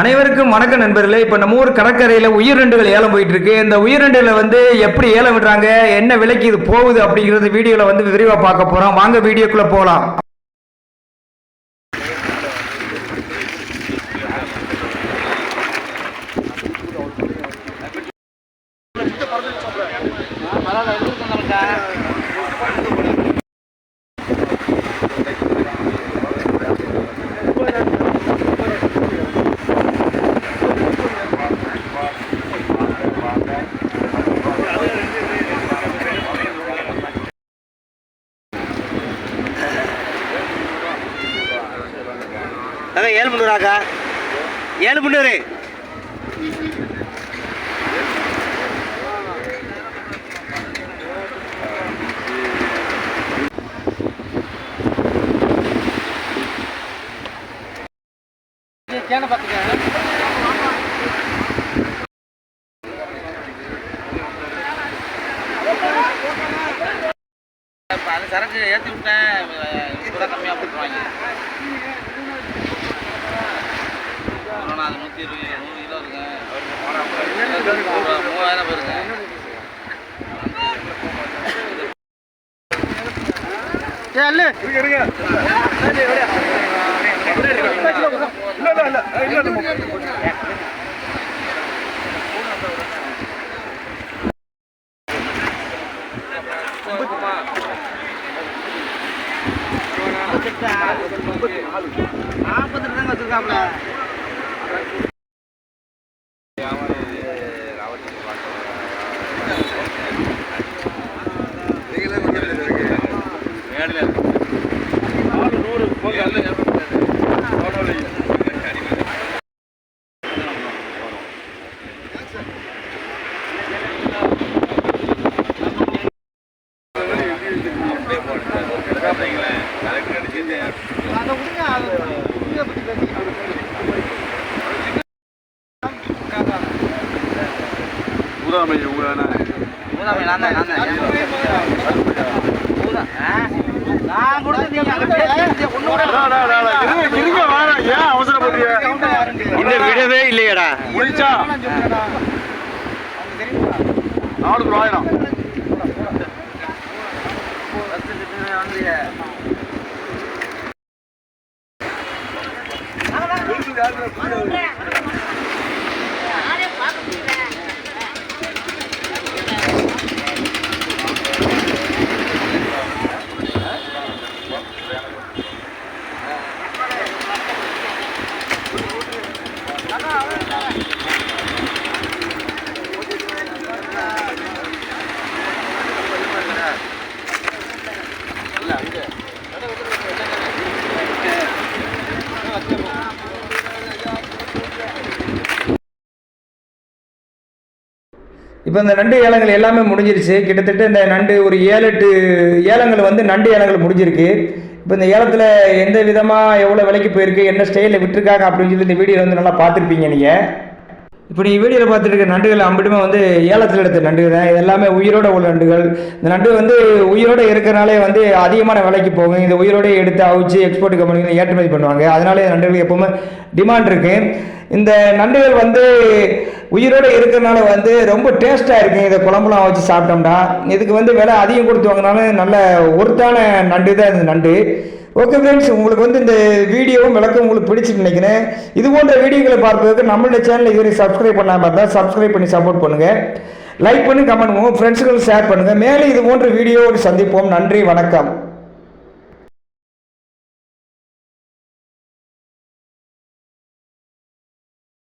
அனைவருக்கும் வணக்கம் நண்பர்களே. இப்போ நம்ம ஊர் கடற்கரையில் உயிரிண்டுகள் ஏலம் போயிட்டு இருக்கு இந்த உயிரிண்டுகளை வந்து எப்படி ஏலம் விடுறாங்க? என்ன விலைக்கு இது போகுது அப்படிங்கிறது வீடியோவில் வந்து விரிவாக பார்க்க போகிறோம் வாங்க வீடியோக்குள்ளே போகலாம் அதான் ஏழு முந்நூறாக்கா ஏழு முந்நூறு. அது சரக்கு ஏற்றி விட்டேன். கூட கம்மியாக போட்டுருவாங்க. இருக்குங்க மூவாயிரம் போயிருங்க நாற்பத்தி தாங்க வச்சிருக்காப்ல. அதை விடுங்க அதை விடுங்க பற்றி மூதாமை நான் தான் நான் தான். நான் கொடுத்து நீங்க முடிச்சா? பேசுறது ஒண்ணு கூட இன்னும் விடவே இல்லையடா இப்போ இந்த நண்டு ஏலங்கள் எல்லாமே முடிஞ்சிருச்சு. கிட்டத்தட்ட இந்த நண்டு ஒரு ஏழு எட்டு ஏலங்கள் வந்து நண்டு ஏலங்கள் முடிஞ்சிருக்கு. இப்போ இந்த ஏலத்தில் எந்த விதமாக எவ்வளோ விலைக்கு போயிருக்கு என்ன ஸ்டைலில் விட்டுருக்காங்க அப்படின்னு சொல்லி இந்த வீடியோ வந்து நல்லா பார்த்துருப்பீங்க நீங்கள் இப்போ நீங்கள் வீடியோவில் பார்த்துட்டு இருக்க நண்டுகள் அம்பிட்டுமே வந்து ஏலத்தில் எடுத்த நண்டுகள் தான். இது எல்லாமே உயிரோட உள்ள நண்டுகள். இந்த நண்டு வந்து உயிரோட இருக்கிறனாலே வந்து அதிகமான விலைக்கு போகும். இந்த உயிரோட எடுத்து அவிச்சு எக்ஸ்போர்ட் கம்பெனிகள் ஏற்றுமதி பண்ணுவாங்க. அதனால இந்த நண்டுகளுக்கு எப்பவுமே டிமாண்ட் இருக்குது இந்த நண்டுகள் வந்து உயிரோட இருக்கிறனால வந்து ரொம்ப டேஸ்ட்டாக இருக்குது இதை குழம்புலாம் வச்சு சாப்பிட்டோம்னா இதுக்கு வந்து விலை அதிகம் கொடுத்து வாங்கினாலும் நல்ல ஒருத்தான நண்டு தான் இந்த நண்டு. ஓகே ஃப்ரெண்ட்ஸ் உங்களுக்கு வந்து இந்த வீடியோவும் விளக்கம் உங்களுக்கு பிடிச்சிட்டு நினைக்கிறேன். இது போன்ற வீடியோக்களை பார்ப்பதற்கு நம்மளுடைய சேனலை இதுவரை சப்ஸ்கிரைப் பண்ணாமல் இருந்தால் சப்ஸ்கிரைப் பண்ணி சப்போர்ட் பண்ணுங்கள் லைக் பண்ணி கமெண்ட் பண்ணுங்கள் ஃப்ரெண்ட்ஸுகளுக்கு ஷேர் பண்ணுங்கள் மேலே இது போன்ற வீடியோவோடு சந்திப்போம். நன்றி வணக்கம்.